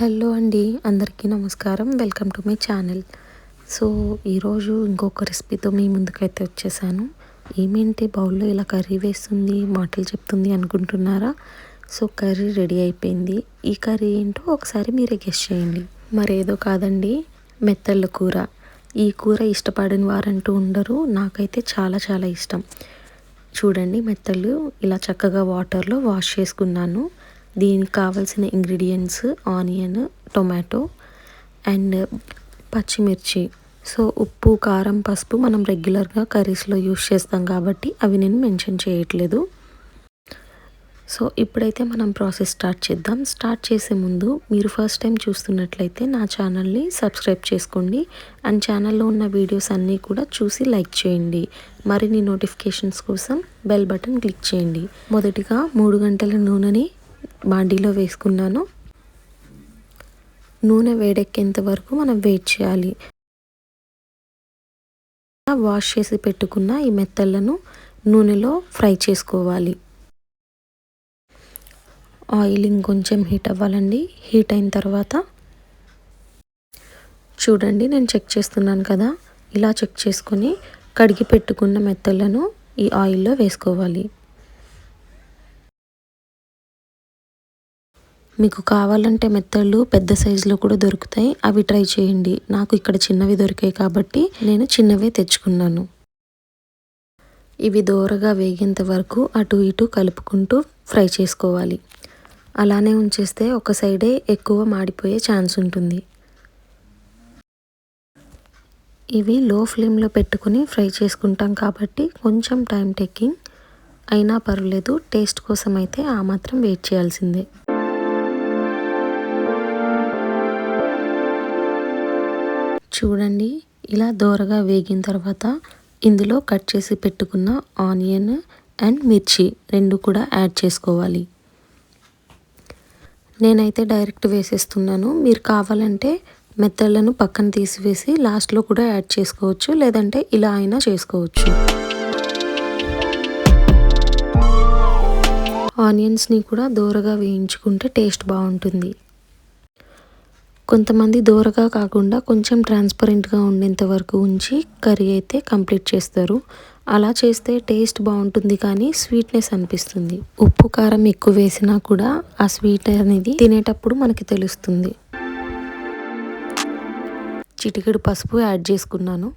Hello అండి అందరికీ నమస్కారం. Welcome to my channel. So ఈరోజు ఇంకొక రెసిపీతో మీ ముందుకైతే వచ్చేసాను. ఏమేంటి బౌల్లో ఇలా కర్రీ వేస్తుంది మాటలు చెప్తుంది అనుకుంటున్నారా? సో కర్రీ రెడీ అయిపోయింది. ఈ కర్రీ ఏంటో ఒకసారి మీరే గెస్ట్ చేయండి. మరేదో కాదండి మెత్తళ్ళ కూర. ఈ కూర ఇష్టపడని వారంటూ ఉండరు నాకైతే చాలా చాలా ఇష్టం. చూడండి మెత్తళ్ళు ఇలా చక్కగా వాటర్లో వాష్ చేసుకున్నాను. దీనికి కావాల్సిన ఇంగ్రీడియంట్స్ ఆనియన్ టొమాటో అండ్ పచ్చిమిర్చి. సో ఉప్పు కారం పసుపు మనం రెగ్యులర్గా కర్రీస్లో యూస్ చేస్తాం కాబట్టి అవి నేను మెన్షన్ చేయట్లేదు. సో ఇప్పుడైతే మనం ప్రాసెస్ స్టార్ట్ చేద్దాం. స్టార్ట్ చేసే ముందు మీరు ఫస్ట్ టైం చూస్తున్నట్లయితే నా ఛానల్ని సబ్స్క్రైబ్ చేసుకోండి అండ్ ఛానల్లో ఉన్న వీడియోస్ అన్నీ కూడా చూసి లైక్ చేయండి. మరిన్ని నోటిఫికేషన్స్ కోసం బెల్ బటన్ క్లిక్ చేయండి. మొదటిగా మూడు గంటల నూనెని బాండీలో వేసుకున్నాను. నూనె వేడెక్కేంత వరకు మనం వెయిట్ చేయాలి. వాష్ చేసి పెట్టుకున్న ఈ మెత్తలను నూనెలో ఫ్రై చేసుకోవాలి. ఆయిల్ ఇంకొంచెం హీట్ అవ్వాలండి. హీట్ అయిన తర్వాత చూడండి నేను చెక్ చేస్తున్నాను కదా. ఇలా చెక్ చేసుకొని కడిగి పెట్టుకున్న మెత్తలను ఈ ఆయిల్లో వేసుకోవాలి. మీకు కావాలంటే మెత్తళ్ళు పెద్ద సైజులో కూడా దొరుకుతాయి. అవి ట్రై చేయండి. నాకు ఇక్కడ చిన్నవి దొరికాయి కాబట్టి నేను చిన్నవే తెచ్చుకున్నాను. ఇవి దోరగా వేగేంత వరకు అటు ఇటు కలుపుకుంటూ ఫ్రై చేసుకోవాలి. అలానే ఉంచేస్తే ఒక సైడే ఎక్కువ మాడిపోయే ఛాన్స్ ఉంటుంది. ఇవి లో ఫ్లేమ్లో పెట్టుకుని ఫ్రై చేసుకుంటాం కాబట్టి కొంచెం టైం టేకింగ్ అయినా పర్వాలేదు. టేస్ట్ కోసం అయితే ఆ మాత్రం వెయిట్ చేయాల్సిందే. చూడండి. ఇలా దోరగా వేగిన తర్వాత ఇందులో కట్ చేసి పెట్టుకున్న ఆనియన్ అండ్ మిర్చి రెండు కూడా యాడ్ చేసుకోవాలి. నేనైతే డైరెక్ట్ వేసేస్తున్నాను. మీరు కావాలంటే మెత్తలను పక్కన తీసివేసి లాస్ట్లో కూడా యాడ్ చేసుకోవచ్చు. లేదంటే ఇలా అయినా చేసుకోవచ్చు. ఆనియన్స్ని కూడా దూరగా వేయించుకుంటే టేస్ట్ బాగుంటుంది. కొంతమంది దూరగా కాకుండా కొంచెం ట్రాన్స్పరెంట్గా ఉండేంత వరకు ఉంచి కర్రీ అయితే కంప్లీట్ చేస్తారు. అలా చేస్తే టేస్ట్ బాగుంటుంది కానీ స్వీట్నెస్ అనిపిస్తుంది. ఉప్పు కారం ఎక్కువ వేసినా కూడా ఆ స్వీట్ అనేది తినేటప్పుడు మనకి తెలుస్తుంది. చిటికెడు పసుపు యాడ్ చేసుకున్నాను.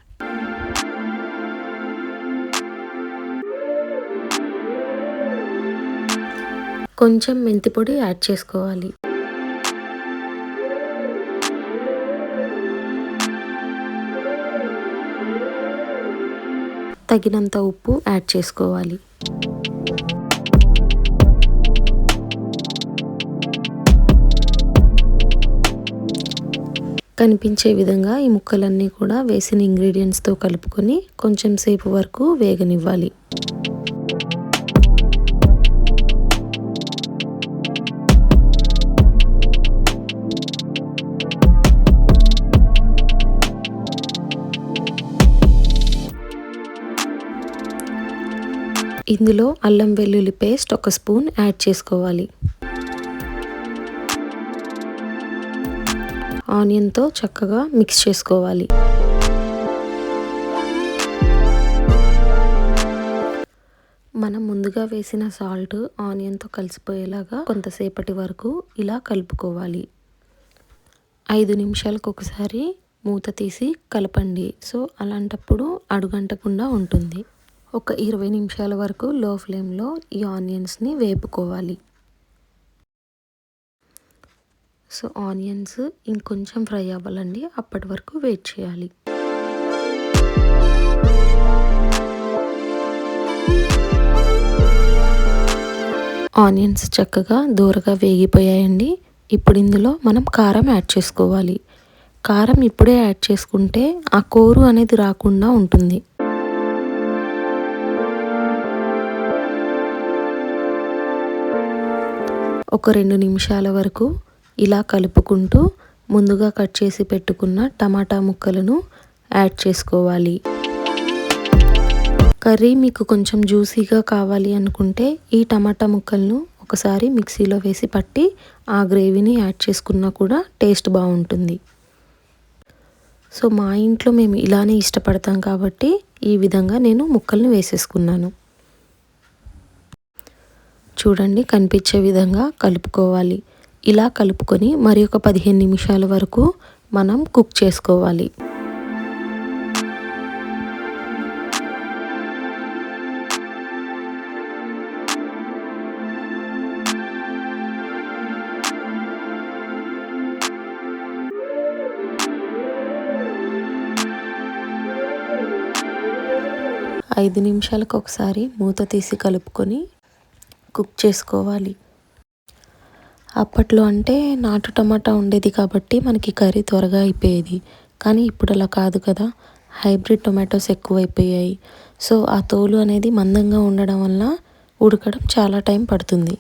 కొంచెం మెంతిపొడి యాడ్ చేసుకోవాలి. తగినంత ఉప్పు యాడ్ చేసుకోవాలి. కనిపించే విధంగా ఈ ముక్కలన్నీ కూడా వేసిన ఇంగ్రీడియంట్స్తో కలుపుకొని కొంచెం సేపు వరకు వేగనివ్వాలి. ఇందులో అల్లం వెల్లుల్లి పేస్ట్ ఒక స్పూన్ యాడ్ చేసుకోవాలి. ఆనియన్తో చక్కగా మిక్స్ చేసుకోవాలి. మనం ముందుగా వేసిన సాల్ట్ ఆనియన్తో కలిసిపోయేలాగా కొంతసేపటి వరకు ఇలా కలుపుకోవాలి. ఐదు నిమిషాలకు ఒకసారి మూత తీసి కలపండి. సో అలాంటప్పుడు అడుగంటకుండా ఉంటుంది. ఒక ఇరవై నిమిషాల వరకు లో ఫ్లేమ్లో ఈ ఆనియన్స్ని వేపుకోవాలి. సో ఆనియన్స్ ఇంకొంచెం ఫ్రై అవ్వాలండి. అప్పటి వరకు వెయిట్ చేయాలి. ఆనియన్స్ చక్కగా దూరగా వేగిపోయాయండి. ఇప్పుడు ఇందులో మనం కారం యాడ్ చేసుకోవాలి. కారం ఇప్పుడే యాడ్ చేసుకుంటే ఆ కోరు అనేది రాకుండా ఉంటుంది. ఒక రెండు నిమిషాల వరకు ఇలా కలుపుకుంటూ ముందుగా కట్ చేసి పెట్టుకున్న టమాటా ముక్కలను యాడ్ చేసుకోవాలి. కర్రీ మీకు కొంచెం జ్యూసీగా కావాలి అనుకుంటే ఈ టమాటా ముక్కలను ఒకసారి మిక్సీలో వేసి పట్టి ఆ గ్రేవీని యాడ్ చేసుకున్నా కూడా టేస్ట్ బాగుంటుంది. సో మా ఇంట్లో మేము ఇలానే ఇష్టపడతాం కాబట్టి ఈ విధంగా నేను ముక్కల్ని వేసేసుకున్నాను. చూడండి కనిపించే విధంగా కలుపుకోవాలి. ఇలా కలుపుకొని మరి ఒక పదిహేను నిమిషాల వరకు మనం కుక్ చేసుకోవాలి. ఐదు నిమిషాలకు ఒకసారి మూత తీసి కలుపుకొని కుక్ చేసుకోవాలి. అప్పట్లో అంటే నాటు టమాటా ఉండేది కాబట్టి మనకి కర్రీ త్వరగా అయిపోయేది. కానీ ఇప్పుడు అలా కాదు కదా. హైబ్రిడ్ టొమాటోస్ ఎక్కువైపోయాయి. సో ఆ తోలు అనేది మందంగా ఉండడం వల్ల ఉడకడం చాలా టైం పడుతుంది.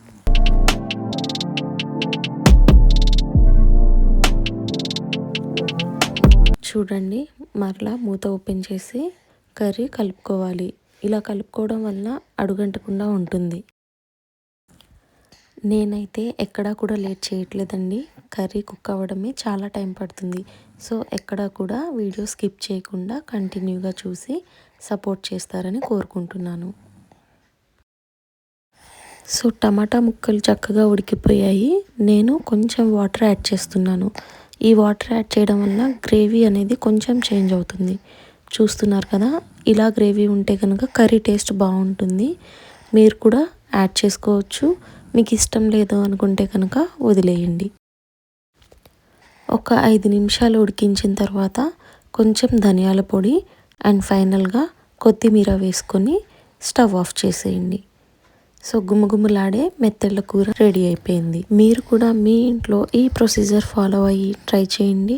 చూడండి మరలా మూత ఓపెన్ చేసి కర్రీ కలుపుకోవాలి. ఇలా కలుపుకోవడం వల్ల అడుగంటకుండా ఉంటుంది. నేనైతే ఎక్కడా కూడా లేట్ చేయట్లేదండి. కర్రీ కుక్ అవ్వడమే చాలా టైం పడుతుంది. సో ఎక్కడా కూడా వీడియో స్కిప్ చేయకుండా కంటిన్యూగా చూసి సపోర్ట్ చేస్తారని కోరుకుంటున్నాను. సో టమాటా ముక్కలు చక్కగా ఉడికిపోయాయి. నేను కొంచెం వాటర్ యాడ్ చేస్తున్నాను. ఈ వాటర్ యాడ్ చేయడం వల్ల గ్రేవీ అనేది కొంచెం చేంజ్ అవుతుంది. చూస్తున్నారు కదా ఇలా గ్రేవీ ఉంటే కనుక కర్రీ టేస్ట్ బాగుంటుంది. మీరు కూడా యాడ్ చేసుకోవచ్చు. మీకు ఇష్టం లేదు అనుకుంటే కనుక వదిలేయండి. ఒక ఐదు నిమిషాలు ఉడికించిన తర్వాత కొంచెం ధనియాల పొడి అండ్ ఫైనల్గా కొత్తిమీర వేసుకొని స్టవ్ ఆఫ్ చేసేయండి. సో గుమగుమలాడే మెత్తళ్ళ కూర రెడీ అయిపోయింది. మీరు కూడా మీ ఇంట్లో ఈ ప్రొసీజర్ ఫాలో అయ్యి ట్రై చేయండి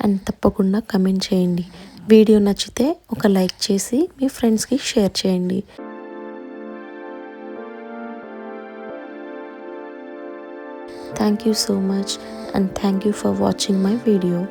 అండ్ తప్పకుండా కమెంట్ చేయండి. వీడియో నచ్చితే ఒక లైక్ చేసి మీ ఫ్రెండ్స్కి షేర్ చేయండి. Thank you so much and thank you for watching my video.